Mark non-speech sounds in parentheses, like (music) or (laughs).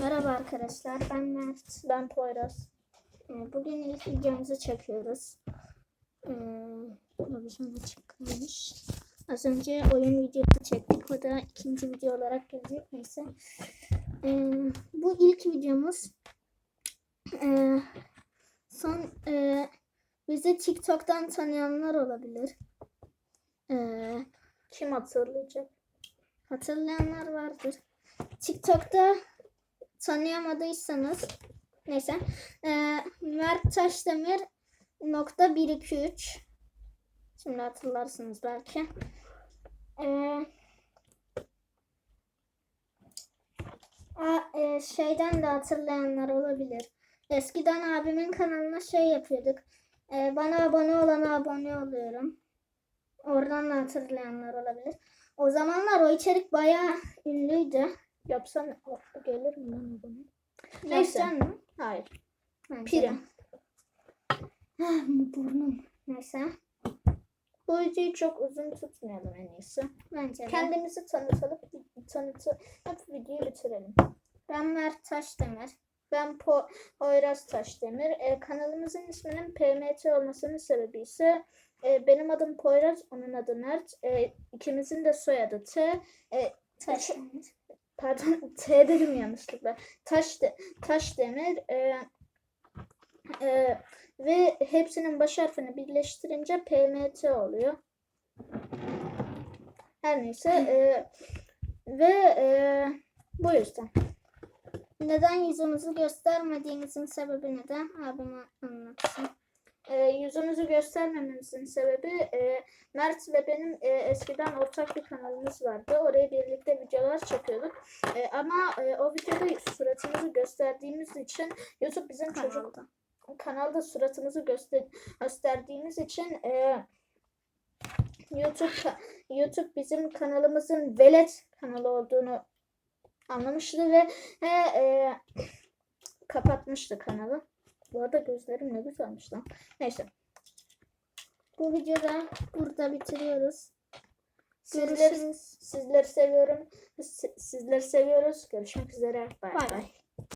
Merhaba arkadaşlar, ben Mert. Ben Poyraz. Ee, Bugün ilk videomuzu çekiyoruz. Ee, Televizyon açıklanmış. Az önce oyun videosu çektik. O da ikinci video olarak gelecek. Neyse. Ee, bu ilk videomuz. Ee, son bizi TikTok'tan tanıyanlar olabilir. Kim hatırlayacak? hatırlayanlar vardır. TikTok'ta tanıyamadıysanız neyse e, Mert Taşdemir nokta 123 şimdi hatırlarsınız belki. E, a, e, şeyden de hatırlayanlar olabilir. Eskiden abimin kanalına şey yapıyorduk. E, bana abone olana abone oluyorum. Oradan da hatırlayanlar olabilir. O zamanlar o içerik bayağı ünlüydü. Yapsana. Oh, gelir mi lan bana? Neyse. Neyse. mi? Hayır. De. Ah, burnum. Neyse. Bu videoyu çok uzun tutmayalım en iyisi. Bence de. Kendimizi tanıtalım. Tanıtıp videoyu bitirelim. Ben Mert Taşdemir. Ben po Poyraz Taşdemir. Ee, kanalımızın isminin PMT olmasının sebebi ise e, benim adım Poyraz, onun adı Mert. E, ikimizin de soyadı T. E, Taşdemir. Pardon (laughs) T dedim yanlışlıkla. Taş de, taş demir e, e, ve hepsinin baş harfini birleştirince PMT oluyor. Her neyse e, ve e, bu yüzden. Neden yüzümüzü göstermediğimizin sebebini de abime anlatsın. E, yüzümüzü göstermememizin sebebi e, Mert ve benim e, eskiden ortak bir kanalımız vardı. Oraya birlikte videolar çekiyorduk. E, ama e, o videoda suratımızı gösterdiğimiz için YouTube bizim çocuk Kanalda. kanalda suratımızı göster gösterdiğimiz için e, YouTube YouTube bizim kanalımızın velet kanalı olduğunu anlamıştı ve ve, e, kapatmıştı kanalı. Bu arada gözlerim ne güzelmiş lan. Neyse. Bu videoda burada bitiriyoruz. Sizleri, Görüşürüz. sizleri seviyorum. Si- Sizleri seviyoruz. Görüşmek üzere. Bay. bay.